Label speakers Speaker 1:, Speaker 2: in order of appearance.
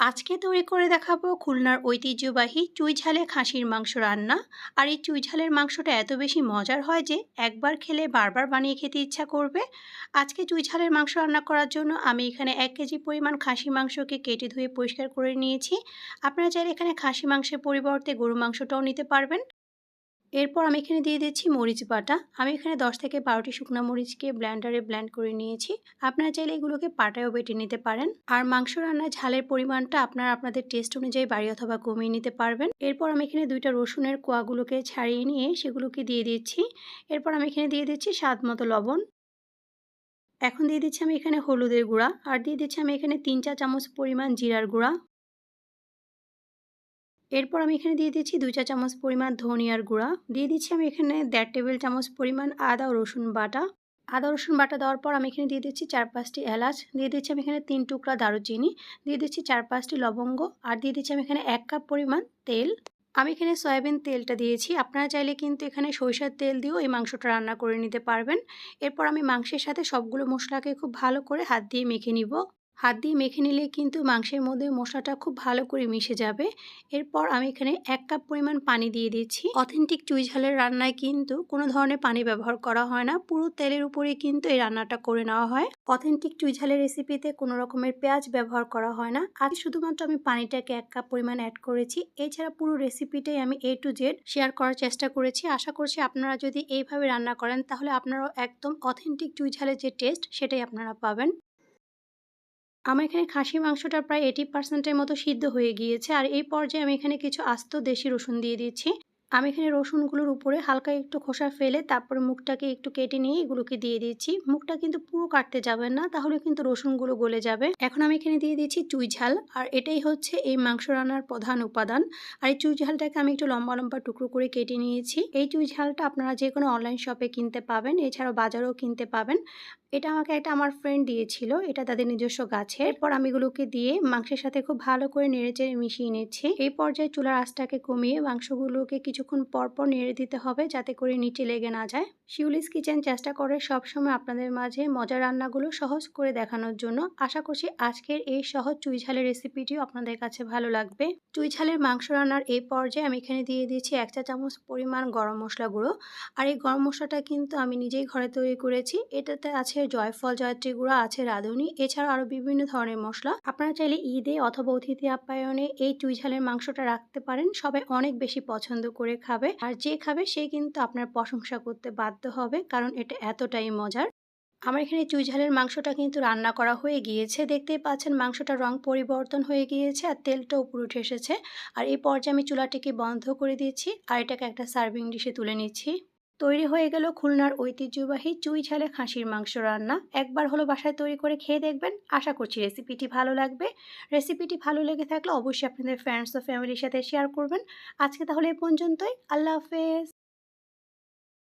Speaker 1: আজকে তৈরি করে দেখাবো খুলনার ঐতিহ্যবাহী চুইঝালে খাসির মাংস রান্না। আর এই চুইঝালের মাংসটা এত বেশি মজার হয় যে একবার খেলে বারবার বানিয়ে খেতে ইচ্ছা করবে। আজকে চুইঝালের মাংস রান্না করার জন্য আমি এখানে এক কেজি পরিমাণ খাসি মাংসকে কেটে ধুয়ে পরিষ্কার করে নিয়েছি। আপনারা চাইলে এখানে খাসি মাংসের পরিবর্তে গরু মাংসটাও নিতে পারবেন। এরপর আমি এখানে দিয়ে দিচ্ছি মরিচ বাটা। আমি এখানে দশ থেকে বারোটি শুকনো মরিচকে ব্ল্যান্ডারে ব্ল্যান্ড করে নিয়েছি। আপনারা চাইলে এগুলোকে পাটায়ও বেটে নিতে পারেন। আর মাংস রান্নায় ঝালের পরিমাণটা আপনারা আপনাদের টেস্ট অনুযায়ী বাড়ি অথবা কমিয়ে নিতে পারবেন। এরপর আমি এখানে দুইটা রসুনের কোয়াগুলোকে ছাড়িয়ে নিয়ে সেগুলোকে দিয়ে দিচ্ছি। এরপর আমি এখানে দিয়ে দিচ্ছি স্বাদ মতো লবণ। এখন দিয়ে দিচ্ছি আমি এখানে হলুদের গুঁড়া। আর দিয়ে দিচ্ছি আমি এখানে তিন চা চামচ পরিমাণ জিরার গুঁড়া। এরপর আমি এখানে দিয়ে দিচ্ছি দুই চা চামচ পরিমাণ ধনিয়ার গুঁড়া। দিয়ে দিচ্ছি আমি এখানে দেড় টেবিল চামচ পরিমাণ আদা ও রসুন বাটা। আদা রসুন বাটা দেওয়ার পর আমি এখানে দিয়ে দিচ্ছি চার পাঁচটি এলাচ। দিয়ে দিচ্ছি আমি এখানে তিন টুকরা দারুচিনি। দিয়ে দিচ্ছি চার পাঁচটি লবঙ্গ। আর দিয়ে দিচ্ছি আমি এখানে এক কাপ পরিমাণ তেল। আমি এখানে সয়াবিন তেলটা দিয়েছি। আপনারা চাইলে কিন্তু এখানে সরিষার তেল দিয়েও এই মাংসটা রান্না করে নিতে পারবেন। এরপর আমি মাংসের সাথে সবগুলো মশলাকে খুব ভালো করে হাত দিয়ে মেখে নিব। হাত দিয়ে মেখে নিলে কিন্তু মাংসের মধ্যে মশলাটা খুব ভালো করে মিশে যাবে। এরপর আমি এখানে এক কাপ পরিমাণ পানি দিয়ে দিচ্ছি। অথেন্টিক চুই ঝালের রান্নায় কিন্তু কোনো ধরনের পানি ব্যবহার করা হয় না। পুরো তেলের উপরে কিন্তু এই রান্নাটা করে নেওয়া হয়। অথেন্টিক চুই ঝালের রেসিপিতে কোনো রকমের পেঁয়াজ ব্যবহার করা হয় না। আজ শুধুমাত্র আমি পানিটাকে এক কাপ পরিমাণ অ্যাড করেছি। এছাড়া পুরো রেসিপিটাই আমি এ টু জেড শেয়ার করার চেষ্টা করেছি। আশা করছি আপনারা যদি এইভাবে রান্না করেন, তাহলে আপনারাও একদম অথেন্টিক চুই ঝালের যে টেস্ট সেটাই আপনারা পাবেন। আমার এখানে খাসি মাংসটা প্রায় এইটি পার্সেন্টের মতো সিদ্ধ হয়ে গিয়েছে। আর এই পর্যায়ে আমি এখানে কিছু আস্ত দেশি রসুন দিয়ে দিচ্ছি। আমি এখানে রসুনগুলোর উপরে হালকা একটু খোসা ফেলে তারপরে মুখটাকে একটু কেটে নিয়ে এগুলোকে দিয়ে দিচ্ছি। মুখটা কিন্তু পুরো কাটতে যাবেন না, তাহলে কিন্তু রসুনগুলো গলে যাবে। এখন আমি এখানে দিয়ে দিচ্ছি চুই ঝাল, আর এটাই হচ্ছে এই মাংস রান্নার প্রধান উপাদান। আর এই চুই ঝালটাকে আমি একটু লম্বা লম্বা টুকরো করে কেটে নিয়েছি। এই চুই ঝালটা আপনারা যে কোনো অনলাইন শপে কিনতে পাবেন, এছাড়াও বাজারেও কিনতে পাবেন। এটা আমাকে একটা আমার ফ্রেন্ড দিয়েছিল এটা তাদের নিজস্ব গাছের। এরপর আমি এগুলোকে দিয়ে মাংসের সাথে খুব ভালো করে নেড়েচেড়ে মিশিয়ে নিচ্ছি। এই পর্যায়ে চুলার আঁচটাকে কমিয়ে মাংসগুলোকে কিছুক্ষণ পর পর নেড়ে দিতে হবে যাতে করে নিচে লেগে না যায়। শিউলিস কিচেন চেষ্টা করে সবসময় আপনাদের মাঝে মজার রান্নাগুলো সহজ করে দেখানোর জন্য। আশা করছি আজকের এই সহজ চুই ঝালের রেসিপিটিও আপনাদের কাছে ভালো লাগবে। চুই ঝালের মাংস রান্নার এই পর্যায়ে আমি এখানে দিয়ে দিয়েছি এক চা চামচ পরিমাণ গরম মশলা গুঁড়ো। আর এই গরম মশলাটা কিন্তু আমি নিজেই ঘরে তৈরি করেছি। এটাতে আছে জয়ফল জয়ত্রী গুঁড়া আছে রাঁধুনি। এছাড়া আরও বিভিন্ন ধরনের মশলা। আপনারা চাইলে ঈদে অথবা অতিথি আপ্যায়নে এই চুই ঝালের মাংসটা রাখতে পারেন। সবাই অনেক বেশি পছন্দ করে খাবে। আর যে খাবে সে কিন্তু আপনার প্রশংসা করতে বাধ্য হবে, কারণ এটা এতটাই মজার। আমার এখানে চুই ঝালের মাংসটা কিন্তু রান্না করা হয়ে গিয়েছে। দেখতেই পাচ্ছেন মাংসটার রং পরিবর্তন হয়ে গিয়েছে আর তেলটা উপরে উঠে এসেছে। আর এই পর্যায়ে আমি চুলাটিকে বন্ধ করে দিচ্ছি। আর এটাকে একটা সার্ভিং ডিশে তুলে নিচ্ছি। তৈরি হয়ে গেল খুলনার ঐতিহ্যবাহী চুই ঝালে খাসির মাংস রান্না। একবার হলো বাসায় তৈরি করে খেয়ে দেখবেন। আশা করছি রেসিপিটি ভালো লাগবে। রেসিপিটি ভালো লেগে থাকলে অবশ্যই আপনাদের ফ্রেন্ডস ও ফ্যামিলির সাথে শেয়ার করবেন। আজকে তাহলে এ পর্যন্তই। আল্লাহ হাফেজ।